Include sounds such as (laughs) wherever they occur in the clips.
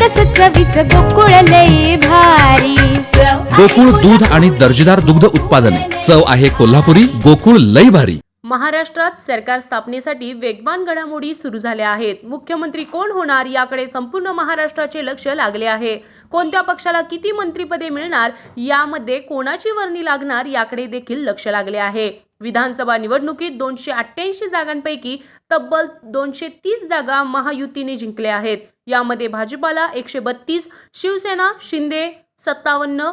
सकस चवीच गोकुळ लई भारी. गोकुळ दूध आणि दर्जेदार दुग्ध उत्पादने. चव आहे कोल्हापुरी गोकुळ लई भारी. महाराष्ट्रात सरकार स्थापनेसाठी वेगवान घडामोडी सुरू झाल्या आहेत. मुख्यमंत्री कोण होणार याकडे संपूर्ण महाराष्ट्राचे लक्ष लागले आहे. कोणत्या पक्षाला किती मंत्रिपदे मिळणार यामध्ये कोणाची वर्णी लागणार याकडे देखील लक्ष लागले आहे. विधानसभा निवडणुकीत दोनशे अठ्ठ्याऐंशी जागांपैकी तब्बल दोनशे तीस जागा महायुतीने जिंकल्या आहेत. यामध्ये भाजपाला एकशे बत्तीस शिवसेना शिंदे सत्तावन्न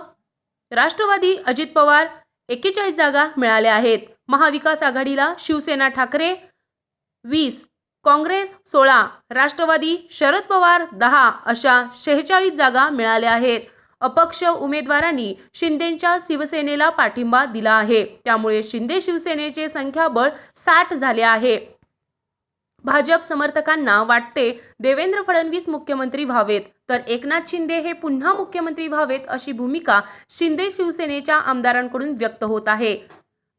राष्ट्रवादी अजित पवार एक्केचाळीस जागा मिळाल्या आहेत. महाविकास आघाडीला शिवसेना ठाकरे वीस काँग्रेस सोळा राष्ट्रवादी शरद पवार दहा अशा शेहेचाळीस जागा मिळाल्या आहेत. अपक्ष उमेदवारांनी शिंदेच्या शिवसेनेला पाठिंबा दिला आहे. त्यामुळे शिंदे शिवसेनेचे संख्याबळ साठ झाले आहे. भाजप समर्थकांना वाटते देवेंद्र फडणवीस मुख्यमंत्री व्हावेत तर एकनाथ शिंदे हे पुन्हा मुख्यमंत्री व्हावेत अशी भूमिका शिंदे शिवसेनेच्या आमदारांकडून व्यक्त होत आहे.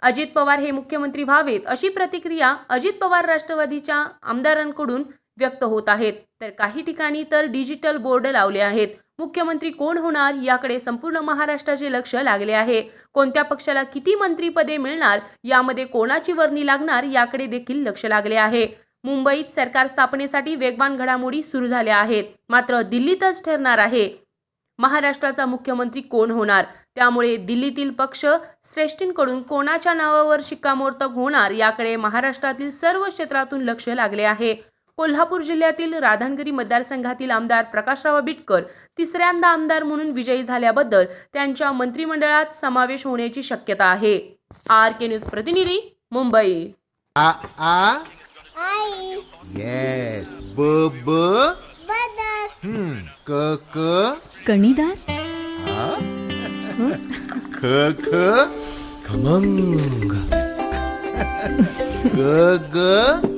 अजित पवार हे मुख्यमंत्री व्हावेत अशी प्रतिक्रिया अजित पवार राष्ट्रवादीच्या आमदारांकडून व्यक्त होत आहेत. तर काही ठिकाणी तर डिजिटल बोर्ड लावले आहेत. मुख्यमंत्री कोण होणार याकडे संपूर्ण महाराष्ट्राचे लक्ष लागले आहे. कोणत्या पक्षाला किती मंत्रीपदे मिळणार यामध्ये कोणाची वर्णी लागणार याकडे देखील लक्ष लागले आहे. मुंबईत सरकार स्थापनेसाठी वेगवान घडामोडी सुरू झाल्या आहेत. मात्र दिल्लीतच ठरणार आहे. महाराष्ट्राचा मुख्यमंत्री कोण होणार? त्यामुळे दिल्लीतील पक्ष श्रेष्ठींकडून कोणाच्या नावावर शिक्कामोर्तब होणार याकडे महाराष्ट्रातील सर्व क्षेत्रातून लक्ष लागले आहे. कोल्हापूर जिल्ह्यातील राधानगरी मतदारसंघातील आमदार प्रकाशराव बिटकर तिसऱ्यांदा आमदार म्हणून विजयी झाल्याबद्दल त्यांच्या मंत्रिमंडळात समावेश होण्याची शक्यता आहे. आर के न्यूज प्रतिनिधी मुंबई. आ आ? आई. येस ब ब? हम्म. क क? कणीदार? आ? (laughs) ख ख? खमंग. ग ग?